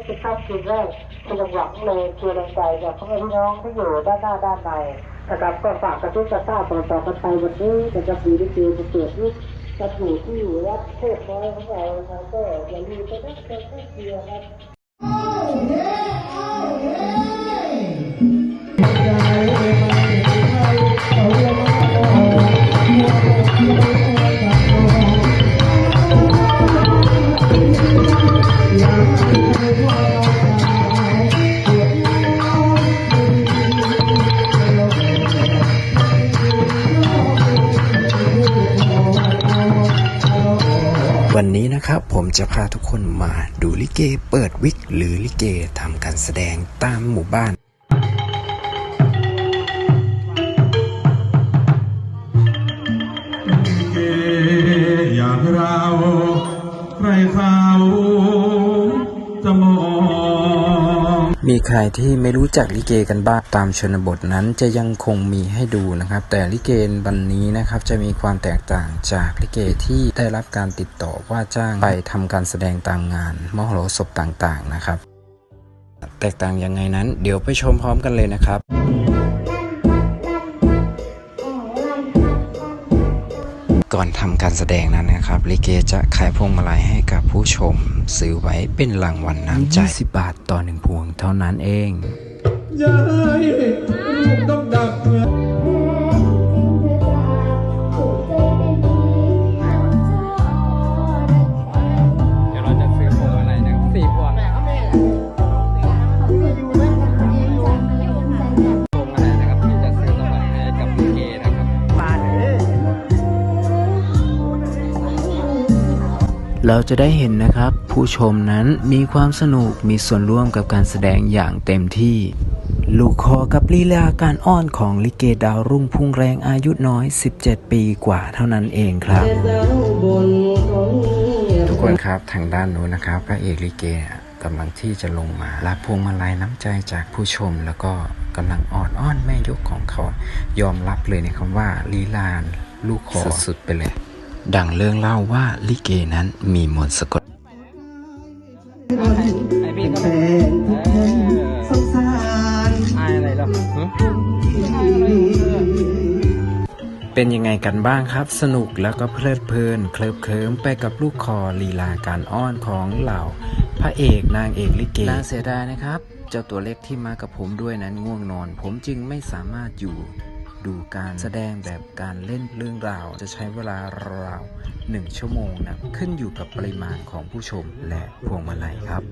นี่คือค่ำคืนแรกคือหวังเลยคือแรงใจเนี่ยพ่อแม่พี่น้องที่อยู่ด้านหน้าด้านในนะครับก็ฝากกระตุ้นกระต้าต่อต่อกันไปวันนี้นะครับมีลิเกมาเกิดที่จะถูที่อยู่วัดเทพน้อยของเรานะครับก็อย่าลืมไปนั่งเตะนักเชียร์ครับ วันนี้นะครับผมจะพาทุกคนมาดูลิเกเปิดวิก หรือลิเกทำการแสดงตามหมู่บ้านเกอย่างเราใครเขา มีใครที่ไม่รู้จักลิเกกันบ้างตามชนบทนั้นจะยังคงมีให้ดูนะครับ แต่ลิเกวันนี้นะครับจะมีความแตกต่างจากลิเกที่ได้รับการติดต่อว่าจ้างไปทำการแสดงตามงานมหรสพต่างๆนะครับ แตกต่างยังไงนั้น เดี๋ยวไปชมพร้อมกันเลยนะครับ ก่อนทำการแสดงนั้นนะครับลิเกจะขายพวงมาลัยให้กับผู้ชม ซื้อไว้เป็นรางวัลน้ำใจ20บาทต่อหนึ่งพวงเท่านั้นเองยายลูกต้องดัก เราจะได้เห็นนะครับ ผู้ชมนั้นมีความสนุกมีส่วนร่วมกับการแสดงอย่างเต็มที่ ลูกคอกับลีลาการอ้อนของลิเกดาวรุ่งพุ่งแรงอายุน้อย 17 ปีกว่าเท่านั้นเองครับ ทุกคนครับทางด้านนู้นนะครับพระเอกลิเกกำลังที่จะลงมารับพวงมาลัยน้ำใจจากผู้ชมแล้วก็กำลังอ่อนอ้อนแม่ยกของเขา ยอมรับเลยนะครับว่าลีลานลูกคอสุดๆไปเลย ดังเรื่องเล่าว่าลิเกนั้นมีมนต์สะกดไอพี่ก็ไม่สงสารอายอะไรหรอหึเป็นยังไงกันบ้างครับ สนุกแล้วก็เพลิดเพลิน เคลิบเคลิ้มไปกับลูกคอลีลาการอ้อนของเหล่า พระเอกนางเอกลิเกน่าเสียดายนะครับ เจ้าตัวเล็กที่มากับผมด้วยนั้นง่วงนอน ผมจึงไม่สามารถอยู่ ดูการแสดงแบบการเล่นเรื่องราว จะใช้เวลาราวหนึ่งชั่วโมงนะขึ้นอยู่กับปริมาณของผู้ชมและพวงมาลัยครับ